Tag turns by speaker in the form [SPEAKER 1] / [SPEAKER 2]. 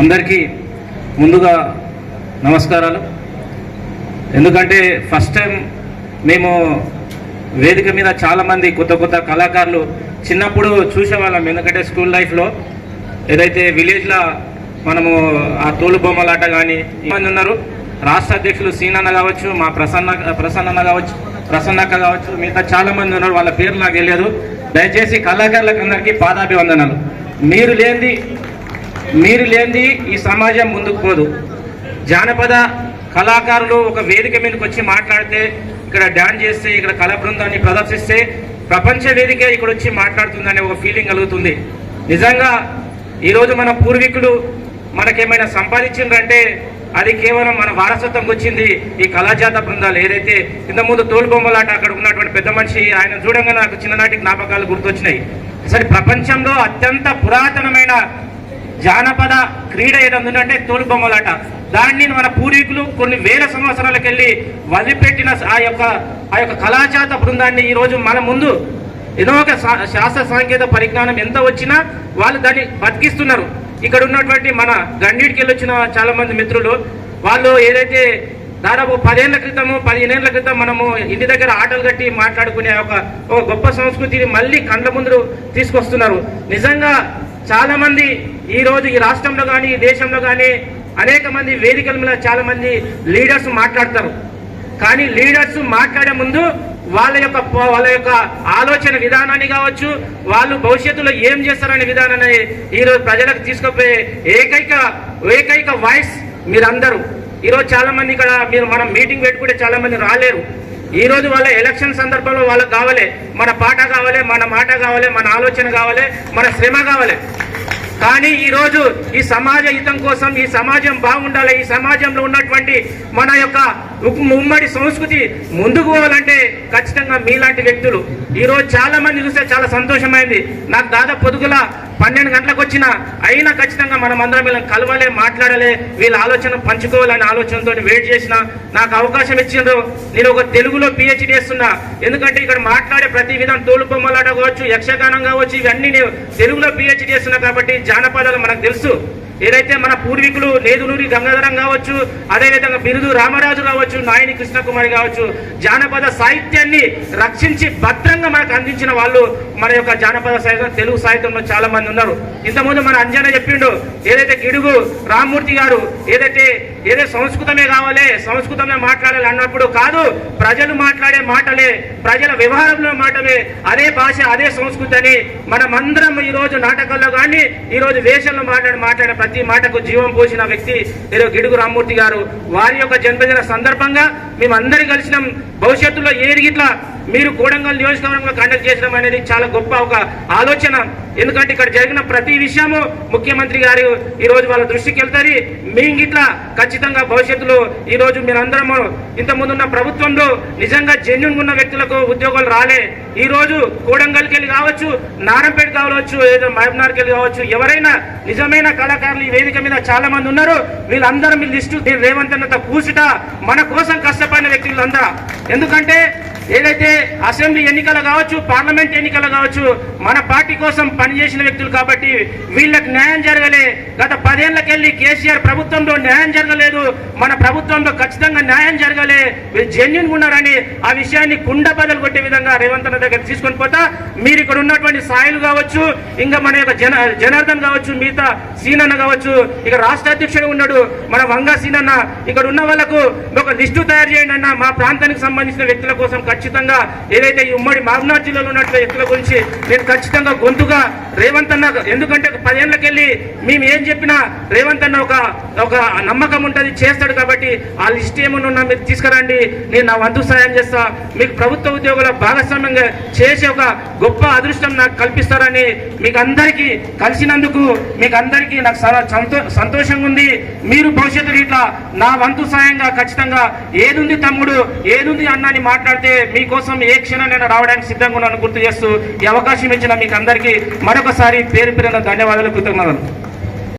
[SPEAKER 1] అందరికీ ముందుగా నమస్కారాలు. ఎందుకంటే ఫస్ట్ టైం మేము వేదిక మీద చాలామంది కొత్త కొత్త కళాకారులు చిన్నప్పుడు చూసేవాళ్ళం. ఎందుకంటే స్కూల్ లైఫ్లో ఏదైతే విలేజ్లో మనము ఆ తోలు బొమ్మలాట కానీ మంది ఉన్నారు. రాష్ట్ర అధ్యక్షులు సీనన్న కావచ్చు మా ప్రసన్న ప్రసన్నన్న కావచ్చు ప్రసన్నక్క కావచ్చు మిగతా చాలామంది ఉన్నారు. వాళ్ళ పేరు నాకు తెలియదు. దయచేసి కళాకారులకు అందరికీ పాదాభివందనాలు. మీరు లేనిది మీరు లేనిది ఈ సమాజం ముందుకు పోదు. జానపద కళాకారులు ఒక వేదిక మీదకి వచ్చి మాట్లాడితే ఇక్కడ డాన్స్ చేస్తే ఇక్కడ కళా బృందాన్ని ప్రదర్శిస్తే ప్రపంచ వేదిక ఇక్కడ వచ్చి మాట్లాడుతుందనే ఒక ఫీలింగ్ కలుగుతుంది. నిజంగా ఈరోజు మన పూర్వీకులు మనకేమైనా సంపాదించిండ్రంటే అది కేవలం మన వారసత్వంకి వచ్చింది ఈ కళాజాత బృందాలు ఏదైతే ఇంతకుముందు ముందు తోలుబొమ్మలాట అక్కడ ఉన్నటువంటి పెద్ద మనిషి ఆయన చూడంగా నాకు చిన్ననాటి జ్ఞాపకాలు గుర్తొచ్చినాయి. అసలు ప్రపంచంలో అత్యంత పురాతనమైన జానపద క్రీడ ఏదైనా తోలుబొమ్మలాట దాన్ని మన పూర్వీకులు కొన్ని వేల సంవత్సరాలకు వెళ్ళి వదిలిపెట్టిన ఆ యొక్క ఆ యొక్క కళాజాత బృందాన్ని ఈ రోజు మన ముందు ఏదో ఒక శా- శాస్త్ర సాంకేతిక పరిజ్ఞానం ఎంత వచ్చినా వాళ్ళు దాన్ని బతికిస్తున్నారు. ఇక్కడ ఉన్నటువంటి మన గండికి వెళ్ళి వచ్చిన చాలా మంది మిత్రులు వాళ్ళు ఏదైతే దాదాపు పదేళ్ళ క్రితము పదిహేనేళ్ళ క్రితం మనము ఇంటి దగ్గర ఆటలు కట్టి మాట్లాడుకునే ఒక ఒక గొప్ప సంస్కృతిని మళ్ళీ కండ్ల ముందు తీసుకొస్తున్నారు. నిజంగా చాలా మంది ఈ రోజు ఈ రాష్ట్రంలో కానీ ఈ దేశంలో కానీ అనేక మంది వేదికల మీద చాలా మంది లీడర్స్ మాట్లాడతారు. కానీ లీడర్స్ మాట్లాడే ముందు వాళ్ళ యొక్క వాళ్ళ యొక్క ఆలోచన విధానాన్ని కావచ్చు వాళ్ళు భవిష్యత్తులో ఏం చేస్తారనే విధానాన్ని ఈరోజు ప్రజలకు తీసుకుపోయే ఏకైక ఏకైక వాయిస్ మీరందరూ. ఈరోజు చాలా మంది ఇక్కడ మీరు మనం మీటింగ్ పెట్టుకుంటే చాలా మంది రాలేరు. ఈ రోజు వాళ్ళ ఎలక్షన్ సందర్భంలో వాళ్ళకి కావాలి మన పాట కావాలి మన మాట కావాలి మన ఆలోచన కావాలి మన శ్రమ కావాలి. కానీ ఈరోజు ఈ సమాజ హితం కోసం ఈ సమాజం బాగుండాలి ఈ సమాజంలో ఉన్నటువంటి మన యొక్క ఉమ్మడి సంస్కృతి ముందుకు పోవాలంటే ఖచ్చితంగా మీలాంటి వ్యక్తులు. ఈరోజు చాలా మంది చూస్తే చాలా సంతోషమైంది. నాకు దాదాపు పొదుగుల పన్నెండు గంటలకు వచ్చిన అయినా ఖచ్చితంగా మనం అందరం వీళ్ళని కలవలే మాట్లాడలే వీళ్ళ ఆలోచన పంచుకోవాలనే ఆలోచనతో వెయిట్ చేసిన నాకు అవకాశం ఇచ్చిండ్రు. నేను ఒక తెలుగులో పిహెచ్డి చేస్తున్నా. ఎందుకంటే ఇక్కడ మాట్లాడే ప్రతి విధం తోలు బొమ్మలాట కావచ్చు యక్షగానం కావచ్చు ఇవన్నీ నేను తెలుగులో పిహెచ్డి చేస్తున్నా కాబట్టి జానపదాలు మనకు తెలుసు. ఏదైతే మన పూర్వీకులు నేదునూరి గంగాధరం కావచ్చు అదేవిధంగా బిరుదు రామరాజు కావచ్చు నాయని కృష్ణకుమారి కావచ్చు జానపద సాహిత్యాన్ని రక్షించి భద్రంగా మనకు అందించిన వాళ్ళు మన యొక్క జానపద సాహిత్యం తెలుగు సాహిత్యంలో చాలా మంది ఉన్నారు. ఇంతకుముందు మన అంజన చెప్పిండు ఏదైతే గిడుగు రామ్మూర్తి గారు ఏదైతే ఏదో సంస్కృతమే కావాలి సంస్కృతమే మాట్లాడాలి అన్నప్పుడు కాదు ప్రజలు మాట్లాడే మాటలే ప్రజల వ్యవహారంలో మాటలే అదే భాష అదే సంస్కృతి అని మనమందరం ఈ రోజు నాటకాల్లో కానీ ఈ రోజు వేషంలో మాట్లాడి మాట్లాడే ప్రతి మాటకు జీవం పోసిన వ్యక్తి ఈరోజు గిడుగు రామ్మూర్తి గారు. వారి యొక్క జన్మదిన సందర్భంగా మేమందరం కలిసినాం. భవిష్యత్తులో ఏది ఇట్లా మీరు కోడంగల్ నియోజకవర్గంలో కండక్ట్ చేయడం అనేది చాలా గొప్ప ఒక ఆలోచన. ఎందుకంటే ఇక్కడ జరిగిన ప్రతి విషయము ముఖ్యమంత్రి గారు ఈ రోజు వాళ్ళ దృష్టికి వెళ్తారు. మీ ఇట్లా ఖచ్చితంగా భవిష్యత్తులో ఈ రోజు మీరందరము ఇంత ముందున్న ప్రభుత్వంలో నిజంగా జెన్యున్ ఉన్న వ్యక్తులకు ఉద్యోగాలు రాలే. ఈ రోజు కోడంగల్కి వెళ్ళి కావచ్చు నారంపేట కావచ్చు ఏదో మహబ్నార్కి వెళ్ళి కావచ్చు ఎవరైనా నిజమైన కళాకారులు ఈ వేదిక మీద చాలా మంది ఉన్నారు. వీళ్ళందరూ మీ లిస్టు రేవంత్ అన్నత కూసుట మన కోసం కష్టపడిన వ్యక్తులందరూ. ఎందుకంటే ఏదైతే అసెంబ్లీ ఎన్నికలు కావచ్చు పార్లమెంట్ ఎన్నికలు కావచ్చు మన పార్టీ కోసం పనిచేసిన వ్యక్తులు కాబట్టి వీళ్ళకి న్యాయం జరగలే. గత పదేళ్ళకెళ్ళి కేసీఆర్ ప్రభుత్వంలో న్యాయం జరగలేదు. మన ప్రభుత్వంలో ఖచ్చితంగా న్యాయం జరగలే. వీళ్ళు జెన్యున్ ఉన్నారని ఆ విషయాన్ని కుండ బదులు కొట్టే విధంగా రేవంత్ అన్న దగ్గర తీసుకొని పోతా. మీరు ఇక్కడ ఉన్నటువంటి సాయిలు కావచ్చు ఇంకా మన యొక్క జన జనార్దన్ కావచ్చు మిగతా సీనన్న కావచ్చు ఇక రాష్ట్ర అధ్యక్షుడు ఉన్నాడు. మన వంగా అన్న ఇక్కడ ఉన్న వాళ్ళకు ఒక లిస్టు తయారు చేయండి అన్న. మా ప్రాంతానికి సంబంధించిన వ్యక్తుల కోసం ఖచ్చితంగా ఏదైతే ఈ ఉమ్మడి మహబూబ్నాథ్ జిల్లాలో ఉన్నట్లు వ్యక్తుల గురించి నేను ఖచ్చితంగా గొంతుగా రేవంత్ అన్న ఎందుకంటే పదేళ్ళకెళ్ళి మేము ఏం చెప్పినా రేవంత్ అన్న ఒక ఒక నమ్మకం ఉంటుంది చేస్తాడు కాబట్టి ఆ లిస్ట్ ఏమన్నా మీరు తీసుకురండి. నేను నా వంతు సాయం చేస్తా. మీకు ప్రభుత్వ ఉద్యోగుల భాగస్వామ్యంగా చేసే ఒక గొప్ప అదృష్టం నాకు కల్పిస్తారని మీకు అందరికీ కలిసినందుకు మీకు అందరికీ నాకు చాలా సంతో సంతోషంగా ఉంది మీరు భవిష్యత్తులో ఇట్లా నా వంతు సాయంగా ఖచ్చితంగా ఏదుంది తమ్ముడు ఏదుంది అన్న అని మాట్లాడితే మీకోసం ఏ క్షణం నేను రావడానికి సిద్ధంగా ఉన్నాను గుర్తు చేస్తూ ఈ అవకాశం ఇచ్చిన మీకు అందరికీ మరొకసారి పేరు పేరున ధన్యవాదాలు కృతజ్ఞతలు.